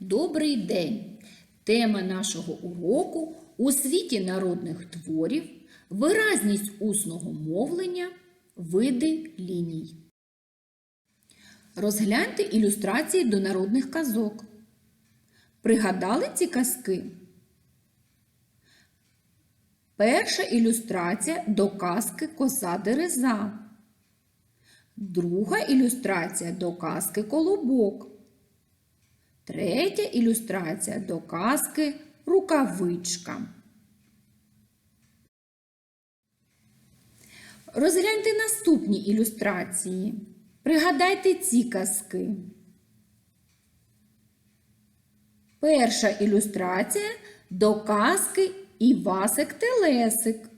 Добрий день! Тема нашого уроку у світі народних творів, виразність усного мовлення, види ліній. Розгляньте ілюстрації до народних казок. Пригадали ці казки? Перша ілюстрація до казки Коса Дереза. Друга ілюстрація до казки Колобок. Третя ілюстрація до казки Рукавичка. Розгляньте наступні ілюстрації. Пригадайте ці казки. Перша ілюстрація до казки Івасик Телесик.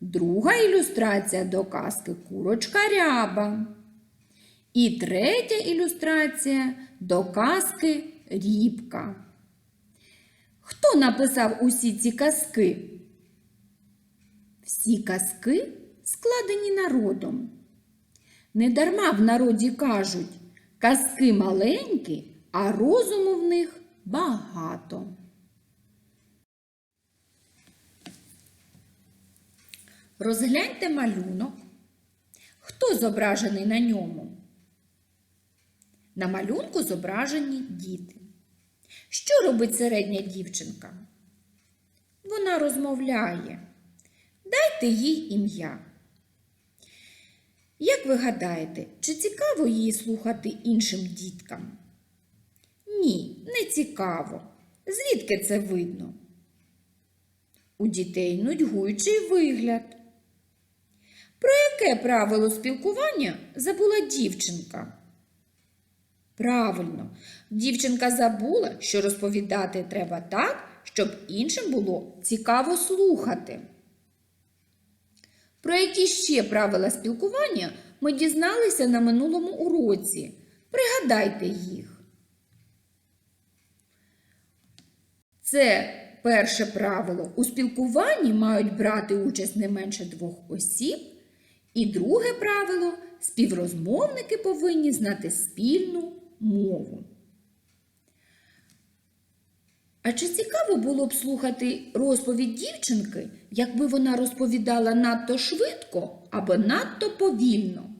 Друга ілюстрація до казки Курочка Ряба. І третя ілюстрація до казки Рібка. Хто написав усі ці казки? Всі казки складені народом. Недарма в народі кажуть, казки маленькі, а розуму в них багато. Розгляньте малюнок. Хто зображений на ньому? На малюнку зображені діти. Що робить середня дівчинка? Вона розмовляє. Дайте їй ім'я. Як ви гадаєте, чи цікаво її слухати іншим діткам? Ні, не цікаво. Звідки це видно? У дітей нудьгуючий вигляд. Про яке правило спілкування забула дівчинка? Правильно, дівчинка забула, що розповідати треба так, щоб іншим було цікаво слухати. Про які ще правила спілкування ми дізналися на минулому уроці. Пригадайте їх. Це перше правило. У спілкуванні мають брати участь не менше двох осіб. І друге правило співрозмовники повинні знати спільну мову. А чи цікаво було б слухати розповідь дівчинки, якби вона розповідала надто швидко або надто повільно?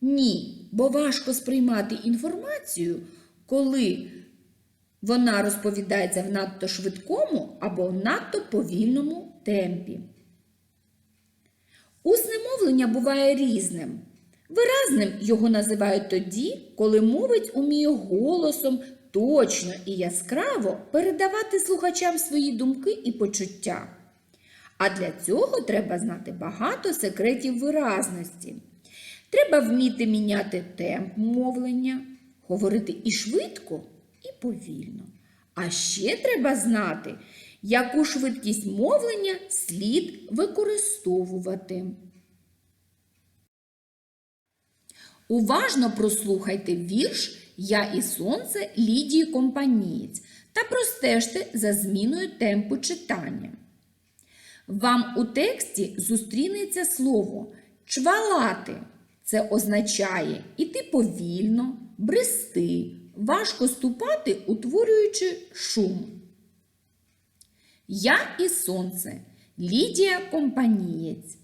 Ні, бо важко сприймати інформацію, коли вона розповідається в надто швидкому або в надто повільному темпі. Усне мовлення буває різним. Виразним його називають тоді, коли мовець уміє голосом точно і яскраво передавати слухачам свої думки і почуття. А для цього треба знати багато секретів виразності. Треба вміти міняти темп мовлення, говорити і швидко, і повільно. А ще треба знати, яку швидкість мовлення слід використовувати. Уважно прослухайте вірш Я і сонце Лідії Компанієць та простежте за зміною темпу читання. Вам у тексті зустрінеться слово чвалати. Це означає іти повільно, брести, важко ступати, утворюючи шум. Я і сонце Лідія Компанієць.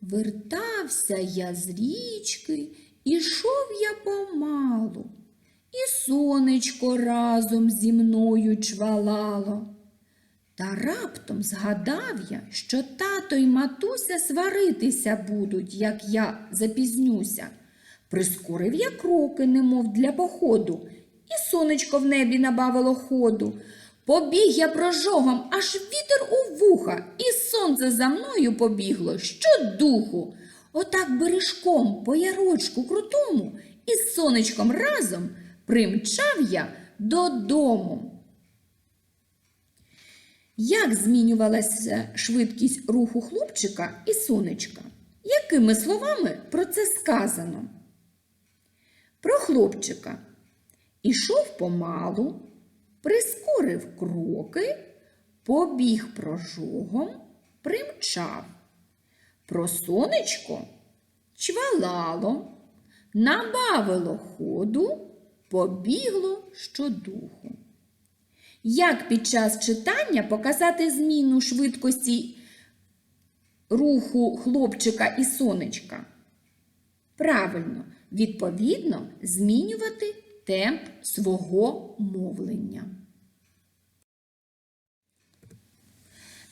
Вертався я з річки, ішов я помалу, і сонечко разом зі мною чвалало. Та раптом згадав я, що тато й матуся сваритися будуть, як я запізнюся. Прискорив я кроки, немов для походу, і сонечко в небі набавило ходу. Побіг я прожогом, аж вітер у вуха, і сонце за мною побігло щодуху. Отак бережком по ярочку крутому із сонечком разом примчав я додому. Як змінювалася швидкість руху хлопчика і сонечка? Якими словами про це сказано? Про хлопчика. Ішов помалу, прискорив кроки, побіг прожогом, примчав. Про сонечко чвалало, набавило ходу, побігло щодуху. Як під час читання показати зміну швидкості руху хлопчика і сонечка? Правильно, відповідно, змінювати темп свого мовлення.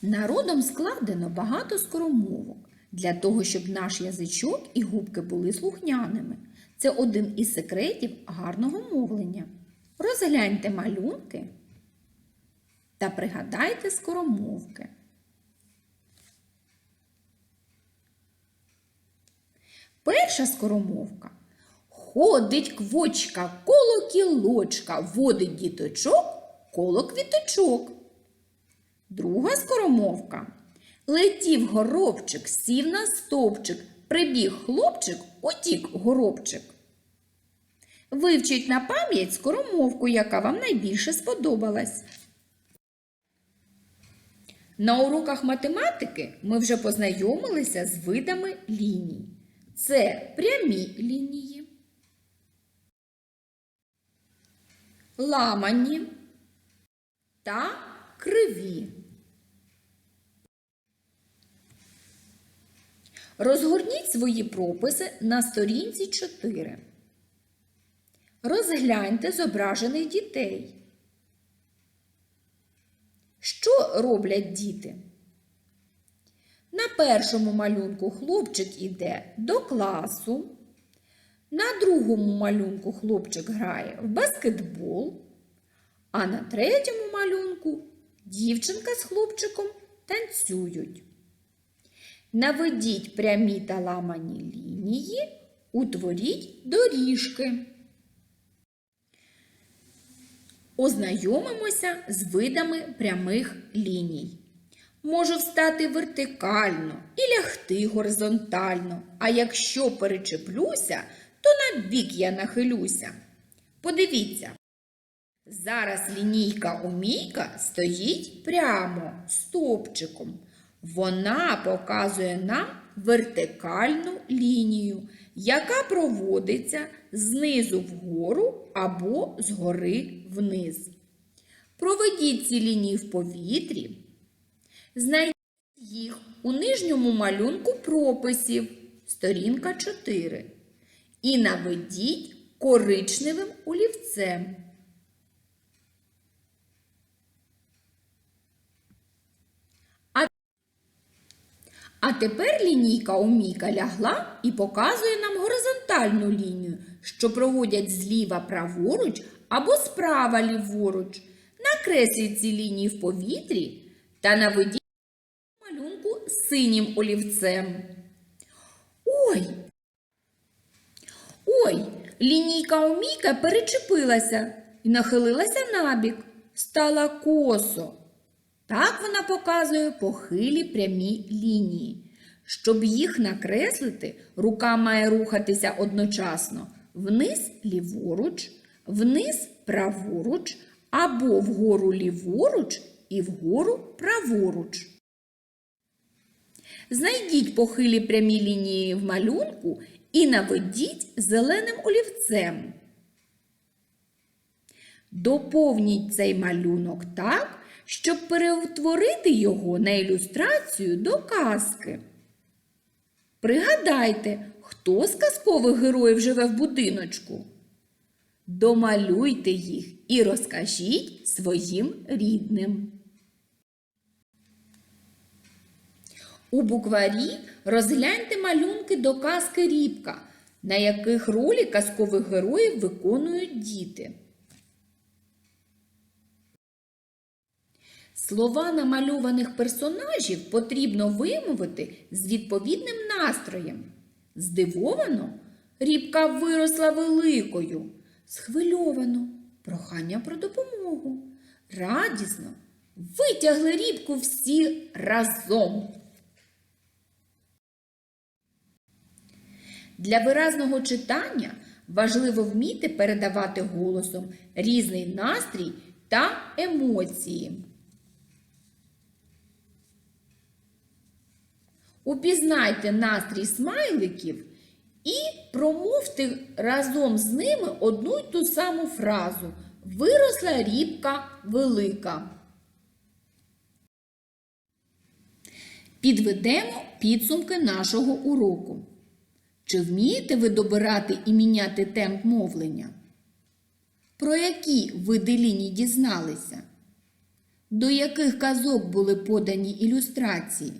Народом складено багато скоромовок для того, щоб наш язичок і губки були слухняними. Це один із секретів гарного мовлення. Розгляньте малюнки та пригадайте скоромовки. Перша скоромовка. Ходить квочка, коло кілочка, водить діточок, коло квіточок. Друга скоромовка. Летів горобчик, сів на стовпчик, прибіг хлопчик, утік горобчик. Вивчіть на пам'ять скоромовку, яка вам найбільше сподобалась. На уроках математики ми вже познайомилися з видами ліній. Це прямі лінії, ламані та криві. Розгорніть свої прописи на сторінці 4. Розгляньте зображених дітей. Що роблять діти? На першому малюнку хлопчик іде до класу. На другому малюнку хлопчик грає в баскетбол. А на третьому малюнку дівчинка з хлопчиком танцюють. Наведіть прямі та ламані лінії, утворіть доріжки. Ознайомимося з видами прямих ліній. Можу встати вертикально і лягти горизонтально, а якщо перечеплюся, то на бік я нахилюся. Подивіться. Зараз лінійка Омійка стоїть прямо стовпчиком. Вона показує нам вертикальну лінію, яка проводиться знизу вгору або згори вниз. Проведіть ці лінії в повітрі. Знайдіть їх у нижньому малюнку прописів, сторінка 4. І наведіть коричневим олівцем. А тепер лінійка Оміка лягла і показує нам горизонтальну лінію, що проводять зліва праворуч або справа ліворуч. Накресліть ці лінії в повітрі та наведіть малюнку синім олівцем. Ой! Ой, лінійка Оміка перечепилася і нахилилася набік, стала косо. Так вона показує похилі прямі лінії. Щоб їх накреслити, рука має рухатися одночасно вниз ліворуч, вниз праворуч або вгору ліворуч і вгору праворуч. Знайдіть похилі прямі лінії в малюнку і наведіть зеленим олівцем. Доповніть цей малюнок так, щоб перетворити його на ілюстрацію до казки. Пригадайте, хто з казкових героїв живе в будиночку? Домалюйте їх і розкажіть своїм рідним. У букварі розгляньте малюнки до казки Рібка, на яких ролі казкових героїв виконують діти. Слова намальованих персонажів потрібно вимовити з відповідним настроєм. Здивовано, рібка виросла великою, схвильовано, прохання про допомогу. Радісно витягли рібку всі разом. Для виразного читання важливо вміти передавати голосом різний настрій та емоції. Упізнайте настрій смайликів і промовте разом з ними одну й ту саму фразу. Виросла рібка велика. Підведемо підсумки нашого уроку. Чи вмієте ви добирати і міняти темп мовлення? Про які види ліній дізналися? До яких казок були подані ілюстрації?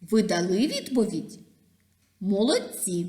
Ви дали відповідь? Молодці!